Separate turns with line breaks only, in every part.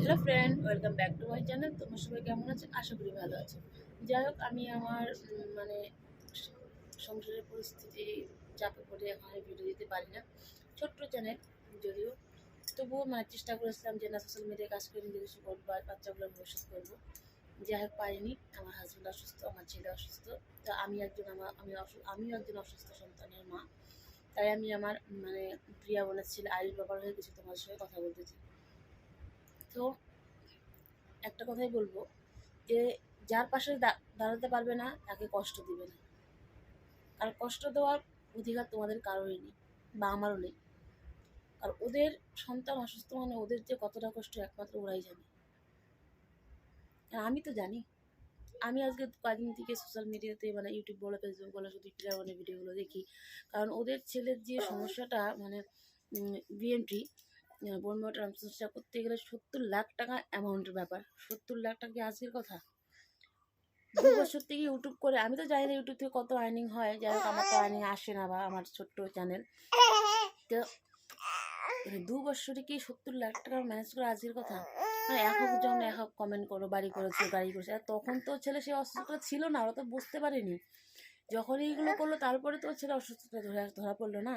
Hello friend, welcome back to my channel. তোমার সবাই কেমন আছে? আশা করি ভালো আছে। যাই হোক, আমি আমার মানে সংসারের পরিস্থিতি চাপে পড়ে এখন ভিডিও দিতে পারি না। ছোট্ট চ্যানেল, যদিও। তবুও মানে চেষ্টা করেছিলাম যে না সোশ্যাল মিডিয়ায় কাজ করে নিজেকে কিছু করব বাচ্চাগুলো ভবিষ্যৎ করব। যাই হোক, পারিনি। আমার হাজব্যান্ড অসুস্থ, আমার ছেলে অসুস্থ। তো আমি একজন আমার, আমি আমিও একজন অসুস্থ সন্তানের মা। তাই আমি আমার মানে প্রিয়া বোনের ছেলে আয়ুষ বাবার হয়ে কিছু তোমার সঙ্গে কথা বলতে চাই। তো একটা কথাই বলব যে, যার পাশে দাঁড়াতে পারবে না, তাকে কষ্ট দিবে না। আর কষ্ট দেওয়ার অধিকার তোমাদের কারোরই নেই বা আমারও নেই। আর ওদের সন্তান অসুস্থ মানে ওদের যে কতটা কষ্ট একমাত্র ওরাই জানে। আর আমি তো জানি। আমি আজকে কদিন থেকে সোশ্যাল মিডিয়াতে মানে ইউটিউব বলো ফেসবুক বলো, শুধু প্রিয়াবনের ভিডিওগুলো দেখি। কারণ ওদের ছেলের যে সমস্যাটা মানে বিএমটি বনমোট ট্রান্সফার করতে গেলে সত্তর লাখ টাকা অ্যামাউন্টের ব্যাপার। সত্তর লাখ টাকা কি আজকের কথা? দু বছর থেকে ইউটিউব করে, আমি তো জানি না ইউটিউব থেকে কত আর্নিং হয়, যাই হোক, আমার তো আর্নিং আসে না বা আমার ছোট্ট চ্যানেল তো দু বছরে কি সত্তর লাখ টাকা ম্যানেজ করে আজকের কথা? মানে এক হোক জন এক হোক কমেন্ট করো, বাড়ি করেছে, গাড়ি করেছে। আর তখন তো ছেলে সে অসুস্থতা ছিল না, ওরা তো বুঝতে পারেনি। যখন এইগুলো করল, তারপরে তো ছেলে অসুস্থতা ধরা ধরা পড়ল না।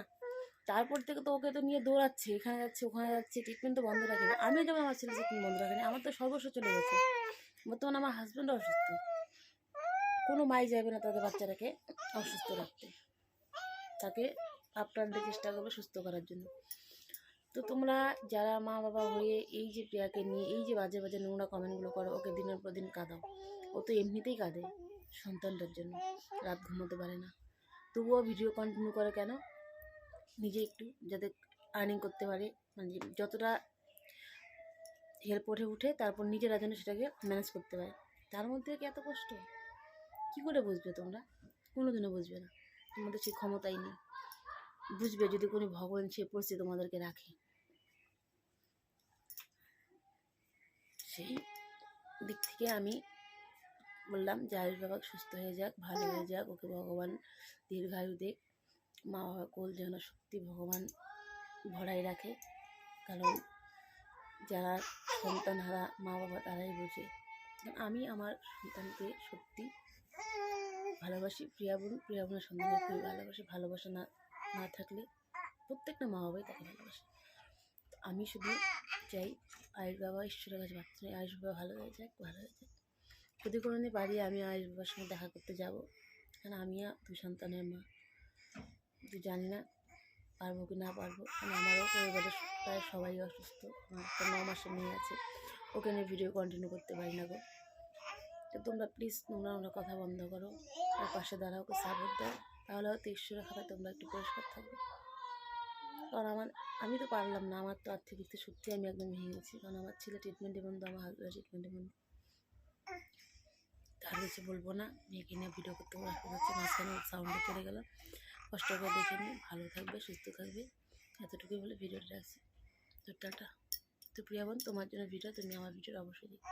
তারপর থেকে তো ওকে তো নিয়ে দৌড়াচ্ছে, এখানে যাচ্ছে, ওখানে যাচ্ছে ট্রিটমেন্ট তো বন্ধ রাখেনি। আমি যেমন আমার ছেলে ট্রিটমেন্ট বন্ধ রাখেনি, আমার তো সর্বস্ব চলে গেছে। বর্তমানে আমার হাজব্যান্ড অসুস্থ। কোনো মাই যাবে না তাদের বাচ্চাটাকে অসুস্থ রাখতে। তাকে আপ্রাণতে চেষ্টা করবে সুস্থ করার জন্য। তো তোমরা যারা মা বাবা হয়ে এই যে প্রিয়াকে নিয়ে, এই যে বাজে বাজে নোংরা কমেন্টগুলো করো, ওকে দিনের পর দিন কাঁদাও। ও তো এমনিতেই কাঁদে সন্তানটার জন্য। রাত ঘুমোতে পারে না। তবুও ভিডিও কন্টিনিউ করে কেন? নিজে একটু যাতে আর্নিং করতে পারে। মানে যতটা হেল্প ওঠে, উঠে, তারপর নিজেরা যেন সেটাকে ম্যানেজ করতে পারে। তার মধ্যে কি এত কষ্ট? কী করে বুঝবে তোমরা? কোনো কোনোদিনও বুঝবে না। তোমাদের সেই ক্ষমতাই নেই। বুঝবে যদি কোনো ভগবান সে পরিস্থিতি তোমাদেরকে রাখে। সেই দিক থেকে আমি বললাম, যে আয়ুষ বাবা সুস্থ হয়ে যাক, ভালো হয়ে যাক, ওকে ভগবান দীর্ঘায়ু দেখ। মা কোল যেন সত্যি ভগবান ভরাই রাখে। কারণ যারা সন্তান হারা মা বাবা তারাই বোঝে। আমি আমার সন্তানকে সত্যি ভালোবাসি। প্রিয়া বোন, প্রিয়া বোনের সন্তানকে খুবই ভালোবাসি। ভালোবাসা না না থাকলে প্রত্যেকটা মা বাবাই তাকে ভালোবাসে। আমি শুধু চাই আয়ুষ বাবা, ঈশ্বরের কাছে প্রার্থনা আয়ুষ বাবা ভালো হয়ে যাক, ভালো হয়ে যাক। যদি কোনো দিন পারি আমি আয়ুষ বাবার সঙ্গে দেখা করতে যাব। কারণ আমিও দুই সন্তানের মা। কিন্তু জানি না, পারব কি না পারব। কারণ আমারও পরিবারের প্রায় সবাই অসুস্থ, আমার একটা ন মাসের মেয়ে আছে, ওকে নিয়ে ভিডিও কন্টিনিউ করতে পারি না গো। তো তোমরা প্লিজ তোমরা আমরা কথা বন্ধ করো, ওর পাশে দাঁড়াও, ওকে সাপোর্ট দাও, তাহলে হয়তো ঈশ্বরের খাতায় তোমরা একটু পরিষ্কার থাকবে। কারণ আমার, আমি তো পারলাম না, আমার তো আর্থিক দিক থেকে সত্যি আমি একদম ভেঙে গেছি, কারণ আমার ছেলে ট্রিটমেন্টে বন্ধ আমার হাজব্যান্ড ট্রিটমেন্টে বন্ধ তার কিছু বলব না, মেয়েকে নিয়ে ভিডিও করতে হচ্ছে মাঝখানে সাউন্ডে চলে গেল। কষ্ট করে দেখে নিয়ে ভালো থাকবে, সুস্থ থাকবে। এতটুকুই বলে ভিডিওটা রাখছি। তো টাটা। তো প্রিয়াবন তোমার জন্য ভিডিও, তুমি আমার ভিডিওটা অবশ্যই দেখো